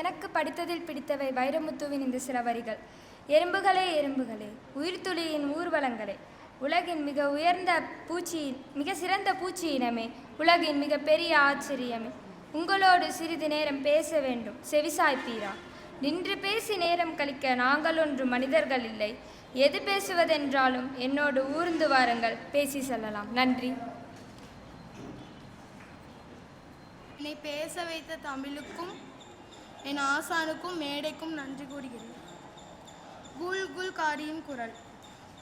எனக்கு படித்ததில் பிடித்தவை வைரமுத்துவின் இந்த சில வரிகள் எறும்புகளே எறும்புகளே உயிர்த்துளியின் ஊர்வலங்களே உலகின் மிக உயர்ந்த பூச்சி மிக சிறந்த பூச்சி இனமே உலகின் மிக பெரிய ஆச்சரியமே. உங்களோடு சிறிது நேரம் பேச வேண்டும். செவிசாய்ப்பீரா நின்று பேசி நேரம் கழிக்க நாங்கள் ஒன்று மனிதர்கள் இல்லை. எது பேசுவதென்றாலும் என்னோடு ஊர்ந்து வாருங்கள். பேசி செல்லலாம். நன்றி. என்னை பேச வைத்த தமிழுக்கும் என் ஆசானுக்கும் மேடைக்கும் நன்றி கூறுகிறேன். குல் குல் காரியின் குரல்.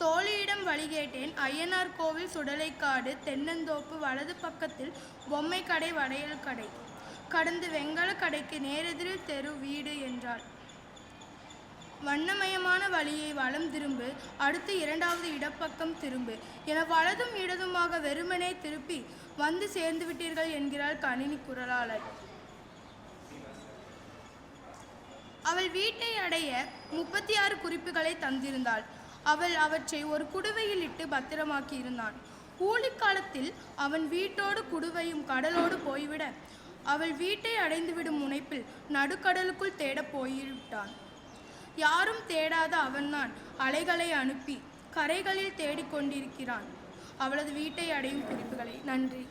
தோழியிடம் வழி கேட்டேன். ஐயனார் கோவில் சுடலைக்காடு தென்னந்தோப்பு வலது பக்கத்தில் பொம்மை கடை வளையல் கடை. கடந்து வெங்கல கடைக்கு நேரெதிரில் தெரு வீடு என்றாள். வண்ணமயமான வழியை வலம் திரும்பு அடுத்து இரண்டாவது இடப்பக்கம் திரும்பு என வலதும் இடதுமாக வெறுமனே திருப்பி வந்து சேர்ந்து விட்டீர்கள் என்கிறாள் கணினி குரலாளர். அவள் வீட்டை அடைய முப்பத்தி ஆறு குறிப்புகளை தந்திருந்தாள். அவள் அவற்றை ஒரு குடுவையில் இட்டு பத்திரமாக்கி இருந்தான். ஊழிக்காலத்தில் அவன் வீட்டோடு குடுவையும் கடலோடு போய்விட அவள் வீட்டை அடைந்துவிடும் முனைப்பில் நடுக்கடலுக்குள் தேடப் போய்விட்டான். யாரும் தேடாத அவன்தான் அலைகளை அனுப்பி கரைகளில் தேடிக்கொண்டிருக்கிறான் அவளது வீட்டை அடையும் குறிப்புகளை. நன்றி.